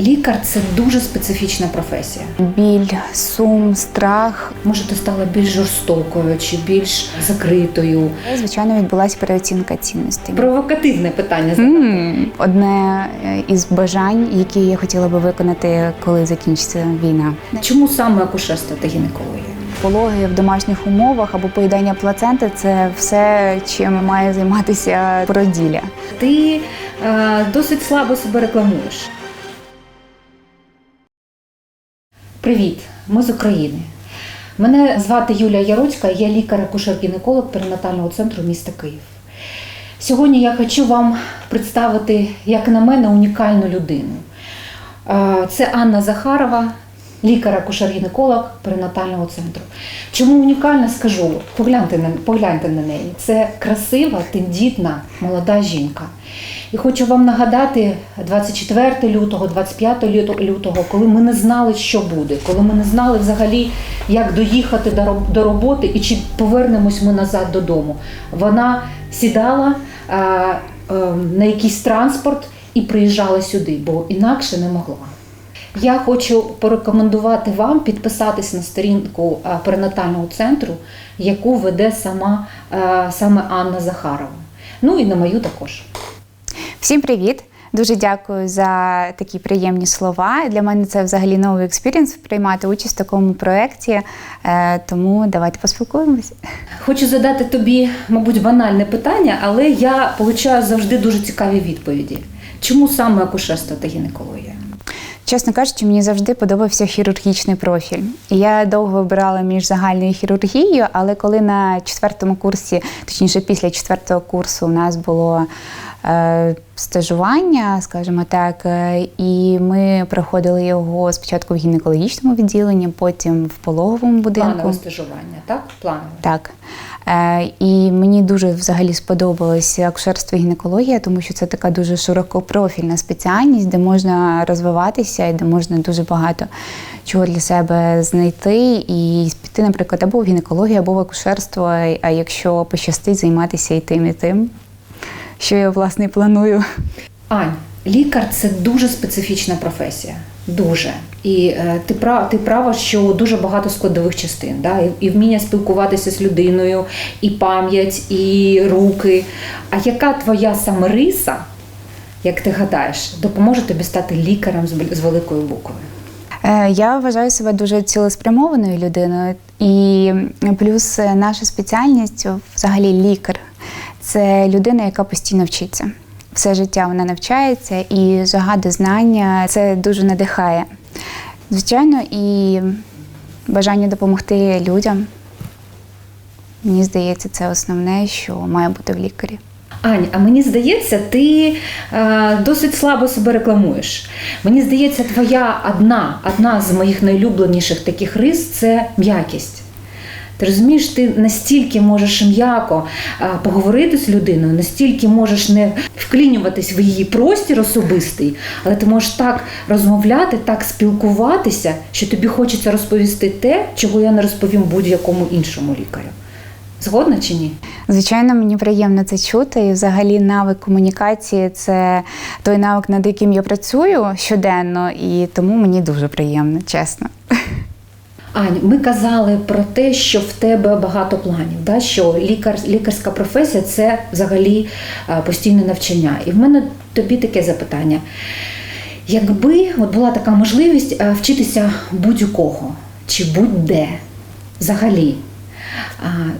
Лікар це дуже специфічна професія. Біль, сум, страх. Може, ти стала більш жорстокою чи більш закритою. Звичайно, відбулася переоцінка цінностей. Провокативне питання. М, Одне е, із бажань, які я хотіла би виконати, коли закінчиться війна. Чому саме акушерство та гінекологія? Пологи в домашніх умовах або поїдання плаценти це все, чим має займатися породілля. Ти е, досить слабо себе рекламуєш. Привіт, ми з України. Мене звати Юлія Яроцька, я лікар-акушер-гінеколог перинатального центру міста Київ. Сьогодні я хочу вам представити, як на мене, унікальну людину. Е, Це Анна Захарова, лікар-акушер-гінеколог перинатального центру. Чому унікальна, скажу, погляньте погляньте на неї. Це красива, тендітна, молода жінка. І хочу вам нагадати 24 лютого, 25 лютого- коли ми не знали, що буде, коли ми не знали взагалі, як доїхати до роботи і чи повернемось ми назад додому. Вона сідала е, на якийсь транспорт і приїжджала сюди, бо інакше не могла. Я хочу порекомендувати вам підписатись на сторінку перинатального центру, яку веде сама е, саме Анна Захарова. Ну і на мою також. Всім привіт! Дуже дякую за такі приємні слова. Для мене це взагалі новий експірієнс приймати участь в такому проєкті. Е, Тому давайте поспілкуємося. Хочу задати тобі, мабуть, банальне питання, але я получаю завжди дуже цікаві відповіді. Чому саме акушерство та гінекологія? Чесно кажучи, мені завжди подобався хірургічний профіль. Я довго вибирала між загальною хірургією, але коли на четвертому курсі, точніше після четвертого курсу, у нас було стажування, скажімо так, е, і ми проходили його спочатку в гінекологічному відділенні, потім в пологовому будинку. Планове стажування, так? Планове. Так. Е, і мені дуже взагалі сподобалося акушерство і гінекологія, тому що це така дуже широкопрофільна спеціальність, де можна розвиватися і де можна дуже багато чого для себе знайти і піти, наприклад, або в гінекологію, або в акушерство. А якщо пощастить займатися і тим, і тим, що я власне планую. Ань, лікар це дуже специфічна професія. Дуже. І е, ти права, ти права, що дуже багато складових частин. Да? І, і вміння спілкуватися з людиною, і пам'ять, і руки. А яка твоя саме риса, як ти гадаєш, допоможе тобі стати лікарем з, з великої букви? Е, Я вважаю себе дуже цілеспрямованою людиною, і плюс е, наша спеціальність, взагалі лікар, це людина, яка постійно вчиться. Все життя вона навчається, і жага знання це дуже надихає. Звичайно, і бажання допомогти людям. Мені здається, це основне, що має бути в лікарі. Ань, а мені здається, ти е, досить слабо себе рекламуєш. Мені здається, твоя одна, одна з моїх найлюбленіших таких рис це м'якість. Ти розумієш, ти настільки можеш м'яко е, поговорити з людиною, настільки можеш не вклінюватись в її простір особистий, але ти можеш так розмовляти, так спілкуватися, що тобі хочеться розповісти те, чого я не розповім будь-якому іншому лікарю. Згодна чи ні? Звичайно, мені приємно це чути. І взагалі навик комунікації це той навик, над яким я працюю щоденно, і тому мені дуже приємно, чесно. Ань, ми казали про те, що в тебе багато планів, да? що лікар, лікарська професія це взагалі е, постійне навчання. І в мене тобі таке запитання. Якби от була така можливість е, вчитися будь-у кого чи будь-де взагалі,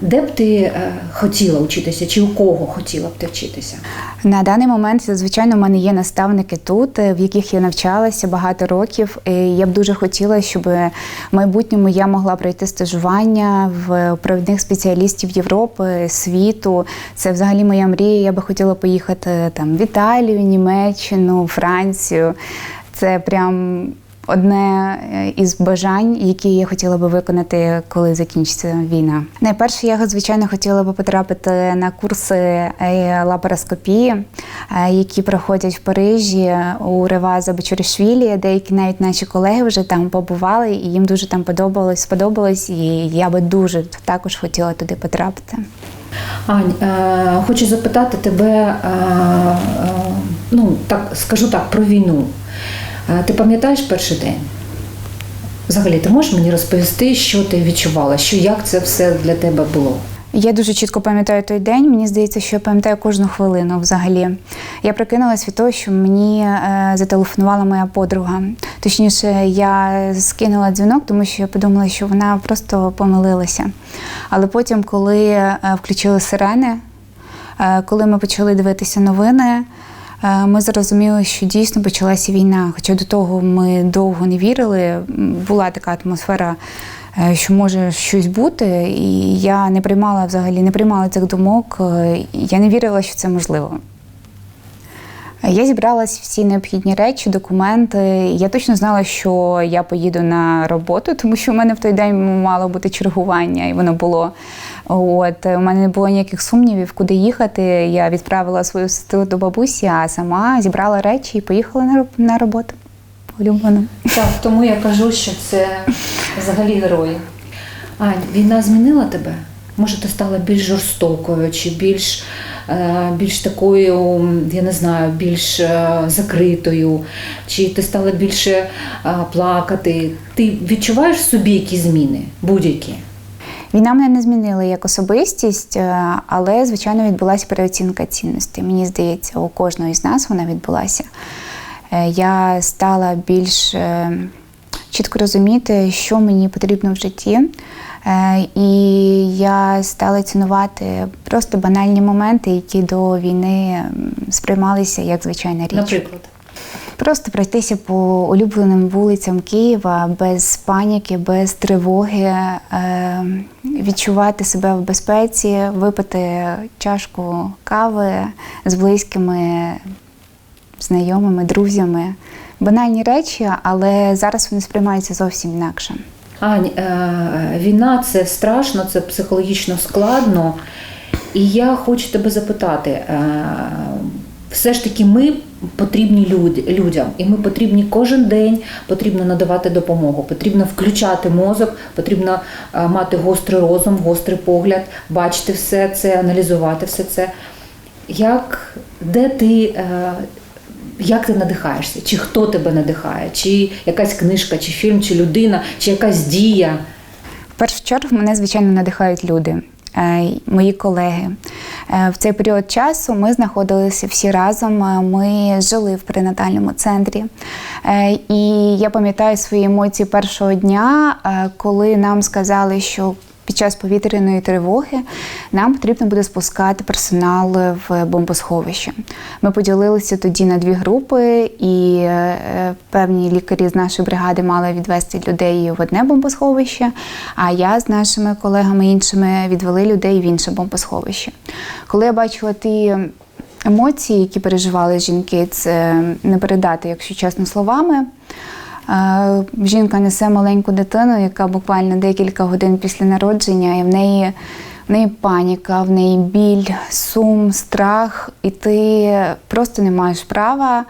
де б ти е, хотіла вчитися, чи у кого хотіла б ти вчитися? На даний момент, звичайно, в мене є наставники тут, е, в яких я навчалася багато років. І я б дуже хотіла, щоб в майбутньому я могла пройти стажування в провідних спеціалістів Європи, світу. Це взагалі моя мрія. Я би хотіла поїхати там в Італію, Німеччину, Францію. Це прям. Одне е, із бажань, які я хотіла би виконати, коли закінчиться війна. Найперше, я звичайно хотіла би потрапити на курси е, лапароскопії, е, які проходять в Парижі у Реваза Бачурішвілі. Деякі навіть наші колеги вже там побували, і їм дуже там подобалось, сподобалось, і я би дуже також хотіла туди потрапити. Ань, е, хочу запитати тебе, е, е, ну так скажу так, про війну. Е, Ти пам'ятаєш перший день? Взагалі, ти можеш мені розповісти, що ти відчувала, що як це все для тебе було? Я дуже чітко пам'ятаю той день. Мені здається, що я пам'ятаю кожну хвилину взагалі. Я прокинулась від того, що мені е, зателефонувала моя подруга. Точніше, я скинула дзвінок, тому що я подумала, що вона просто помилилася. Але потім, коли е, включили сирени, коли ми почали дивитися новини, ми зрозуміли, що дійсно почалася війна. Хоча до того ми довго не вірили. Була така атмосфера, е, що може щось бути, і я не приймала взагалі, не приймала цих думок. е, Я не вірила, що це можливо. Я зібралась всі необхідні речі, документи. Я точно знала, що я поїду на роботу, тому що в мене в той день мало бути чергування, і воно було. От у мене не було ніяких сумнівів, куди їхати. Я відправила свою сестру до бабусі, а сама зібрала речі і поїхала на роб- на роботу. Улюблену. Так, тому я кажу, що це взагалі герої. Ань, війна змінила тебе? Може, ти стала більш жорстокою, чи більш, більш такою, я не знаю, більш е, закритою, чи ти стала більше е, плакати? Ти відчуваєш в собі якісь зміни, будь-які? Війна мене не змінила як особистість, е, але, звичайно, відбулася переоцінка цінностей. Мені здається, у кожного із нас вона відбулася. Е, Я стала більш е, чітко розуміти, що мені потрібно в житті. Е, І я стала цінувати просто банальні моменти, які до війни сприймалися як звичайна річ. Наприклад. Просто пройтися по улюбленим вулицям Києва без паніки, без тривоги, е, відчувати себе в безпеці, випити чашку кави з близькими, знайомими, друзями. Банальні речі, але зараз вони сприймаються зовсім інакше. Ань, е, війна це страшно, це психологічно складно. І я хочу тебе запитати: е, все ж таки, ми потрібні люд- людям, і ми потрібні кожен день, потрібно надавати допомогу, потрібно включати мозок, потрібно е, мати гострий розум, гострий погляд, бачити все це, аналізувати все це. Як, де ти, як ти надихаєшся? Чи хто тебе надихає? Чи якась книжка, чи фільм, чи людина, чи якась дія? В першу чергу мене, звичайно, надихають люди, е, мої колеги. Е, В цей період часу ми знаходилися всі разом. е, Ми жили в перинатальному центрі. І я пам'ятаю свої емоції першого дня, коли нам сказали, що під час повітряної тривоги нам потрібно буде спускати персонал в бомбосховище. Ми поділилися тоді на дві групи, і е, певні лікарі з нашої бригади мали відвести людей в одне бомбосховище, а я з нашими колегами іншими відвели людей в інше бомбосховище. Коли я бачила ті емоції, які переживали жінки, це не передати, якщо чесно, словами. Е, Жінка несе маленьку дитину, яка буквально декілька годин після народження, і в неї, в неї паніка, в неї біль, сум, страх, і ти просто не маєш права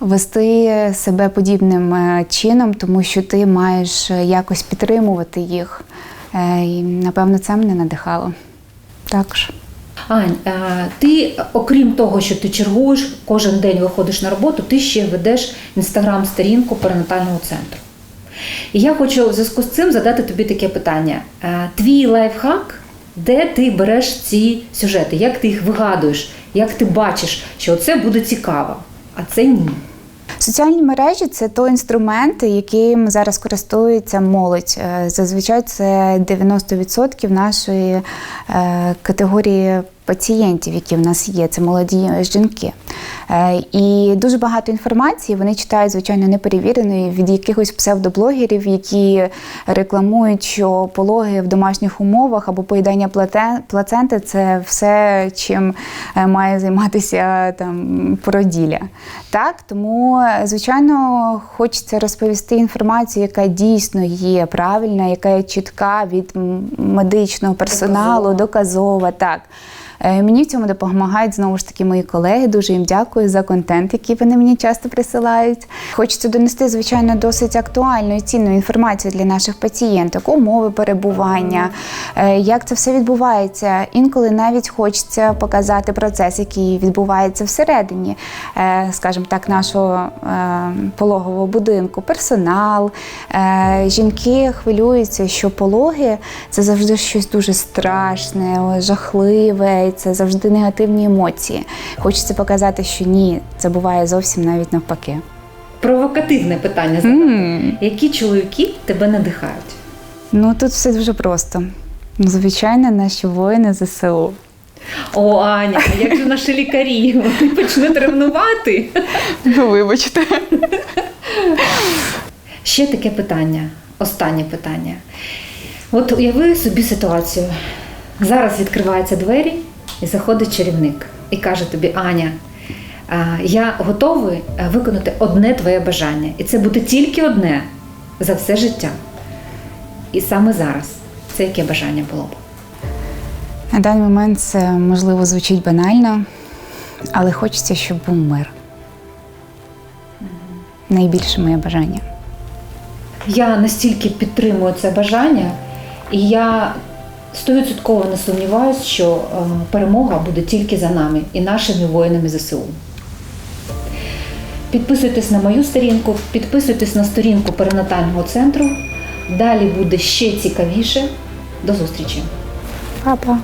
вести себе подібним е, чином, тому що ти маєш е, якось підтримувати їх. І, напевно, це мене надихало. Також. Ань, е, ти, окрім того, що ти чергуєш, кожен день виходиш на роботу, ти ще ведеш інстаграм-сторінку перинатального центру. І я хочу в зв'язку з цим задати тобі таке питання: Е, твій лайфхак, де ти береш ці сюжети, як ти їх вигадуєш, як ти бачиш, що це буде цікаво, а це ні. Соціальні мережі це той інструмент, яким зараз користується молодь. Е, Зазвичай це 90% нашої е, категорії пацієнтів, які в нас є. Це молоді жінки. Е, І дуже багато інформації вони читають, звичайно, неперевіреної від якихось псевдоблогерів, які рекламують, що пологи в домашніх умовах або поїдання плаценти це все, чим е, має займатися там породілля. Так, тому, е, звичайно, хочеться розповісти інформацію, яка дійсно є правильна, яка є чітка від медичного персоналу, Доказова. доказова. Так. Е, Мені в цьому допомагають знову ж таки мої колеги. Дуже їм дякую за контент, який вони мені часто присилають. Хочеться донести, звичайно, досить актуальну і цінну інформацію для наших пацієнток, умови перебування, е, як це все відбувається. Інколи навіть хочеться показати процес, який відбувається всередині, е, скажімо так, нашого пологового будинку, персонал. Жінки хвилюються, що пологи це завжди щось дуже страшне, жахливе, це завжди негативні емоції. Хочеться показати, що ні, це буває зовсім навіть навпаки. Провокативне питання задам. Які чоловіки тебе надихають? Ну тут все дуже просто. Звичайно, наші воїни ЗСУ. О, Аня, як же наші лікарі? Вони почнуть ревнувати. Ну, вибачте. Ще таке питання, останнє питання. От уяви собі ситуацію. Зараз відкриваються двері і заходить чарівник і каже тобі, Аня, я готовий е, виконати одне твоє бажання. І це буде тільки одне за все життя. І саме зараз. Це яке бажання було б? На даний момент це можливо звучить банально, але хочеться, щоб був мир. Найбільше моє бажання. Я настільки підтримую це бажання, і я стовідсотково не сумніваюся, що е, перемога буде тільки за нами і нашими воїнами ЗСУ. Підписуйтесь на мою сторінку, підписуйтесь на сторінку перинатального центру. Далі буде ще цікавіше. До зустрічі! Папа.